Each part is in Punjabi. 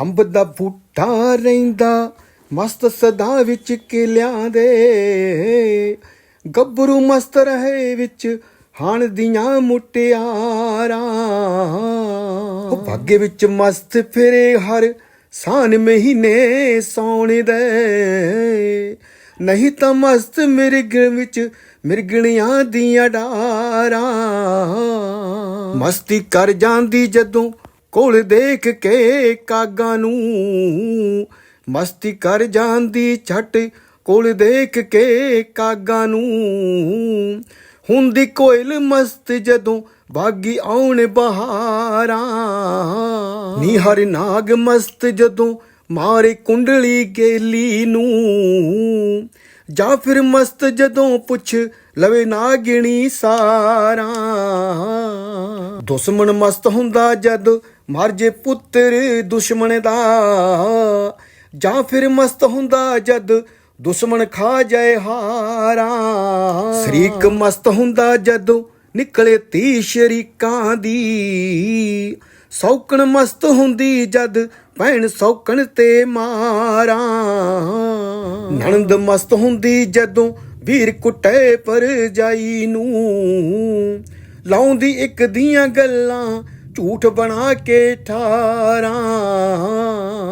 ਅੰਬ ਦਾ ਬੂਟਾ ਰਹਿੰਦਾ, ਮਸਤ ਸਦਾ ਵਿੱਚ ਕਿਲਿਆਂ ਦੇ। ਗੱਭਰੂ ਮਸਤ ਰਹੇ ਵਿੱਚ ਹਣ ਦੀਆਂ ਮੁਟਿਆਰਾਂ। ਉਹ ਭਾਗੇ ਵਿੱਚ ਮਸਤ ਫਿਰੇ ਹਰ ਸਾਨ ਮਹੀਨੇ ਸੌਣ ਦੇ ਨਹੀਂ ਤਾਂ ਮਸਤ ਮਿਰਗ ਵਿੱਚ ਮਿਰਗਣੀਆਂ ਦੀਆਂ ਡਾਰਾਂ। ਮਸਤੀ ਕਰ ਜਾਂਦੀ ਜਦੋਂ ਕੋਲ ਦੇਖ ਕੇ ਕਾਗਾਂ ਨੂੰ ਮਸਤੀ ਕਰ ਜਾਂਦੀ ਛੱਟ ਕੋਲ ਦੇਖ ਕੇ ਕਾਗਾਂ ਨੂੰ। ਹੁੰਦੀ ਕੋਇਲ ਮਸਤ ਜਦੋਂ ਬਾਗੀ ਆਉਣ ਬਹਾਰਾਂ। ਨੀ ਹਰ ਨਾਗ ਮਸਤ ਜਦੋਂ ਮਾਰੇ ਕੁੰਡਲੀ ਗੇਲੀ ਨੂੰ। ਜਾਂ ਫਿਰ ਮਸਤ ਜਦੋਂ ਪੁੱਛ ਲਵੇ ਨਾਗਿਣੀ ਸਾਰਾਂ। ਦੁਸ਼ਮਣ ਮਸਤ ਹੁੰਦਾ ਜਦ ਮਰ ਜੇ ਪੁੱਤਰ ਦੁਸ਼ਮਣ ਦਾ, ਜਾਂ ਫਿਰ ਮਸਤ ਹੁੰਦਾ ਜਦ ਦੁਸ਼ਮਣ ਖਾ ਜਾਏ ਹਾਰਾਂ। ਸ਼ਰੀਕ ਮਸਤ ਹੁੰਦਾ ਜਦੋਂ ਨਿਕਲੇ ਤੀ ਸ਼ਰੀਕਾਂ ਦੀ, ਸੌਕਣ ਮਸਤ ਹੁੰਦੀ ਜਦ ਭੈਣ ਸੌਕਣ ਤੇ ਮਾਰਾਂ। ਨਣਦ ਮਸਤ ਹੁੰਦੀ ਜਦੋਂ ਵੀਰ ਕੁੱਟੇ ਪਰ ਜਾਈ ਨੂੰ, ਲਾਉਂਦੀ ਇੱਕ ਦੀਆਂ ਗੱਲਾਂ ਝੂਠ ਬਣਾ ਕੇ ਠਾਰਾਂ।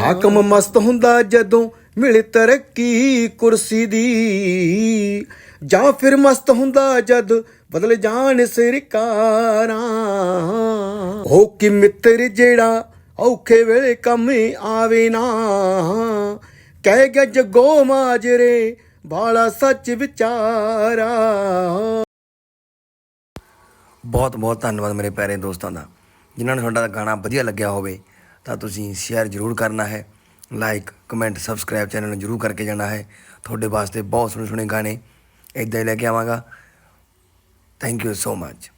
ਹਾਕਮ ਮਸਤ ਹੁੰਦਾ ਜਦੋਂ ਮਿਲ ਤਰੱਕੀ ਕੁਰਸੀ ਦੀ। ਜਾਂ ਫਿਰ ਮਸਤ ਹੁੰਦਾ ਜਦ ਬਦਲ ਜਾਣ ਸਰਕਾਰਾਂ। ਹੋ ਕਿ ਮਿੱਤਰ ਜਿਹੜਾ ਔਖੇ ਵੇਲੇ ਕੰਮ ਆਵੇ ਨਾ। ਕਹਿ ਗਿਆ ਜਗੋ ਮਾਜਰੇ ਬਾਲਾ ਸੱਚ ਵਿਚਾਰਾ। ਬਹੁਤ ਬਹੁਤ ਧੰਨਵਾਦ ਮੇਰੇ ਪਿਆਰੇ ਦੋਸਤਾਂ ਦਾ। ਜਿਨ੍ਹਾਂ ਨੂੰ ਤੁਹਾਡਾ ਗਾਣਾ ਵਧੀਆ ਲੱਗਿਆ ਹੋਵੇ, ਤਾਂ ਤੁਸੀਂ ਸ਼ੇਅਰ ਜ਼ਰੂਰ ਕਰਨਾ ਹੈ। ਲਾਈਕ ਕਮੈਂਟ ਸਬਸਕ੍ਰਾਈਬ ਚੈਨਲ ਨੂੰ ਜ਼ਰੂਰ ਕਰਕੇ ਜਾਣਾ ਹੈ। ਤੁਹਾਡੇ ਵਾਸਤੇ ਬਹੁਤ ਸੋਹਣੇ ਸੋਹਣੇ ਗਾਣੇ ਇਦਾਂ ਹੀ ਲੈ ਕੇ ਆਵਾਂਗਾ। Thank you so much